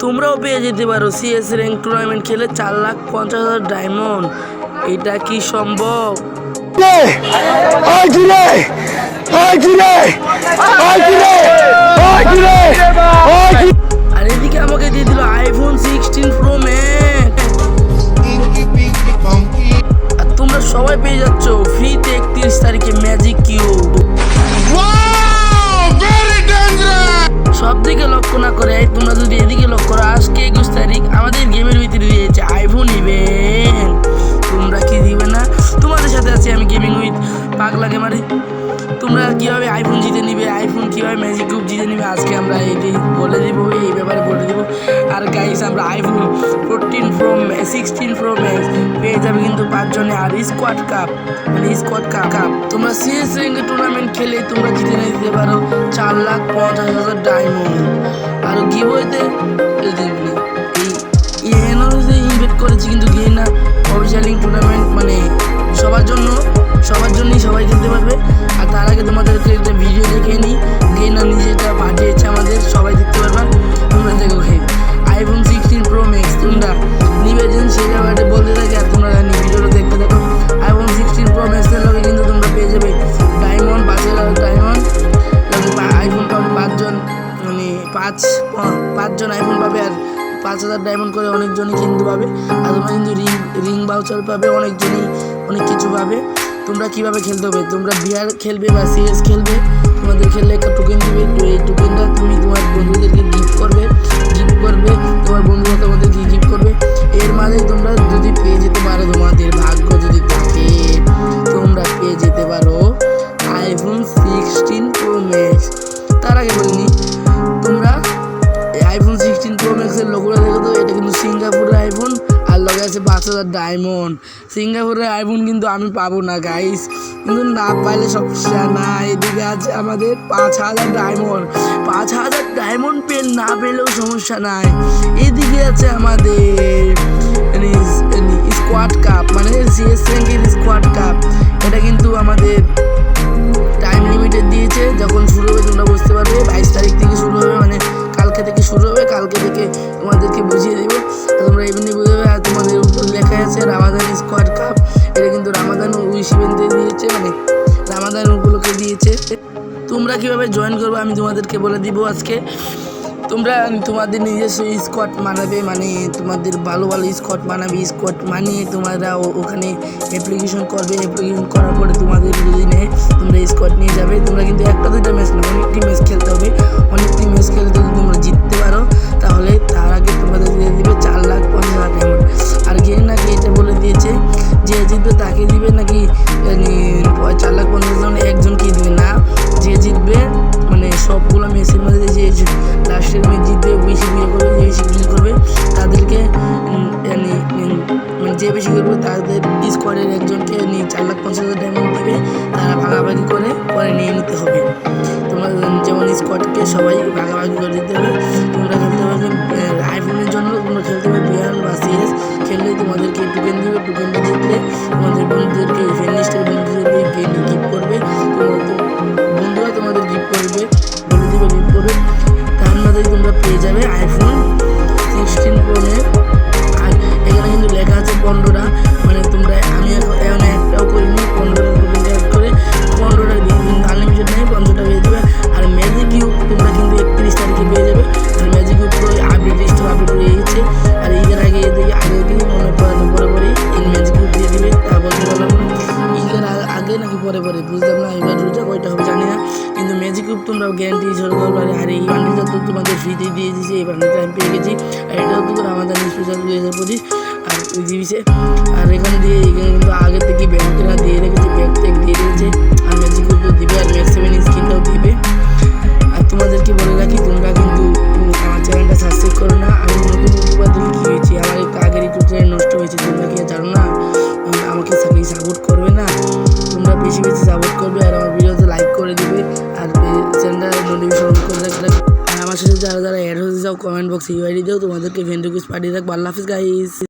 তোমরাও পেয়ে যেতে পারো। সিএস র্যাঙ্ক টুর্নামেন্ট খেলে চার লাখ পঞ্চাশ হাজার ডায়মন্ড এটা কি সম্ভব? আর এদিকে আমাকে দিয়ে দিল আইফোন সিক্সটিন প্রো ম্যাক্স আর তোমরা সবাই পেয়ে যাচ্ছ ফ্রিতে একত্রিশ তারিখে ম্যাজিক কিউ সব দিকে লক্ষ্য না করে তোমরা আমাদের গেমের ভিতরে দিয়েছে আইফোন ইভেন্ট তোমরা কি দিবে না? তোমাদের সাথে আছি আমি গেমিং উইথ পাগলা গেমারে তোমরা কীভাবে আইফোন জিতে নিবে? আইফোন কীভাবে ম্যাজিক গ্রুপ জিতে নিবে? আজকে আমরা এটি বলে দেবো, এই ব্যাপারে বলে দেবো। আর গাইস আমরা iPhone fourteen pro sixteen pro max পেয়ে যাবে কিন্তু পাঁচজনে। আর স্কোয়াড কাপ মানে স্কোয়াড কাপ কাপ তোমরা সিএস র্যাঙ্কে টুর্নামেন্ট খেলে তোমরা জিতে নিয়ে দিতে পারো। চার লাখ পঞ্চাশ হাজার ডায়মন্ড আর গিবইতে আইফোন পাবে আর পাঁচ হাজার ডায়মন্ড করে অনেকজনই কিনতে পাবে। আর তোমরা কিন্তু রিং রিং বাউচার পাবে, অনেকজনই অনেক কিছু পাবে। তোমরা কীভাবে খেলতে হবে? তোমরা বিয়ার খেলবে বা সিএস খেলবে, তোমাদের খেললে একটা টোকেন দিবে। তো এই টোকেনটা তুমি তোমার বন্ধুদেরকে গিফট করবে। গিফট করবে, তোমার বন্ধুরা তোমাদেরকে গিফট করবে। এর মাঝে তোমরা যদি পেয়ে যেতে পারো তোমাদের ভাগ্য যদি থাকে, তোমরা পেয়ে যেতে পারো আইফোন সিক্সটিন প্রো ম্যাক্স তার আগে বলিনি লোকরা দেখো এটা কিন্তু সিঙ্গাপুরের আইফোন আর লগে আছে পাঁচ হাজার ডায়মন্ড সিঙ্গাপুরের আইফোন কিন্তু আমি পাবো না গাইস কিন্তু না পাইলে সমস্যা না এদিকে আছে আমাদের পাঁচ হাজার ডায়মন্ড পাঁচ হাজার ডায়মন্ড পেন না পেলেও সমস্যা নাই। এদিকে আছে আমাদের স্কোয়াড কাপ মানে সিএস র্যাঙ্কের স্কোয়াড কাপ এটা কিন্তু আমাদের তোমরা কীভাবে জয়েন করব আমি তোমাদেরকে বলে দিব আজকে। তোমরা তোমাদের নিজস্ব স্কোয়াড বানাবে মানে তোমাদের ভালো ভালো স্কোয়াড বানাবে। স্কোয়াড বানিয়ে তোমরা ওখানে অ্যাপ্লিকেশন করবে। অ্যাপ্লিকেশন করার পরে তোমাদের যদি তোমরা স্কোয়াড নিয়ে যাবে। তোমরা কিন্তু একটা দুইটা ম্যাচ না, অনেকটি ম্যাচ খেলতে হবে। অনেকটি ম্যাচ খেলতে তোমরা জিততে পারো। তাহলে যে বেশি করবে তাদের স্কোয়াডের একজনকে নিয়ে চার লাখ পঞ্চাশ হাজার ডায়মন্ড দেবে। তারা ভাগাভাগি করে পরে নিয়ে নিতে হবে। তোমরা যেমন স্কোয়াডকে সবাই ভাগাভাগি করে দিতে হবে, তোমরা খেলতে পারবে আইফোনের জন্য তোমরা খেলতে পারবে বিয়ান বা সিএস খেললে তোমাদেরকে টোকেন দেবে টোকেনটা জিতলে তোমাদের বন্ধুদেরকে গ্যারান্টি সরকার পারে আর এই বান্ডিলটা তো তোমাদের ফ্রিতেই দিয়ে দিয়েছি, এই বান্ডিলটা আমি পেয়ে গেছি। আর এটাও তো আমাদের স্পেশাল দুই হাজার পঁচিশ। আর ওই দিয়েছে, আর এখানে দিয়ে, এখানে কিন্তু আগে থেকে ব্যাংকটা দিয়ে রেখেছে ব্যাংক থেকে দিয়ে রেখেছে। আর ম্যাজিক তো দিবে, আর ম্যাক্স সেভেন স্ক্রিনটাও দিবে। আর তোমাদেরকে বলে রাখি, তোমরা কিন্তু আমার চ্যানেলটা সাবস্ক্রাইব করো না जाओ comment box U I D दो तो मदर के फ़ैन रिक्वेस्ट पार्टी तक बाल्ला हाफिज़ गाइस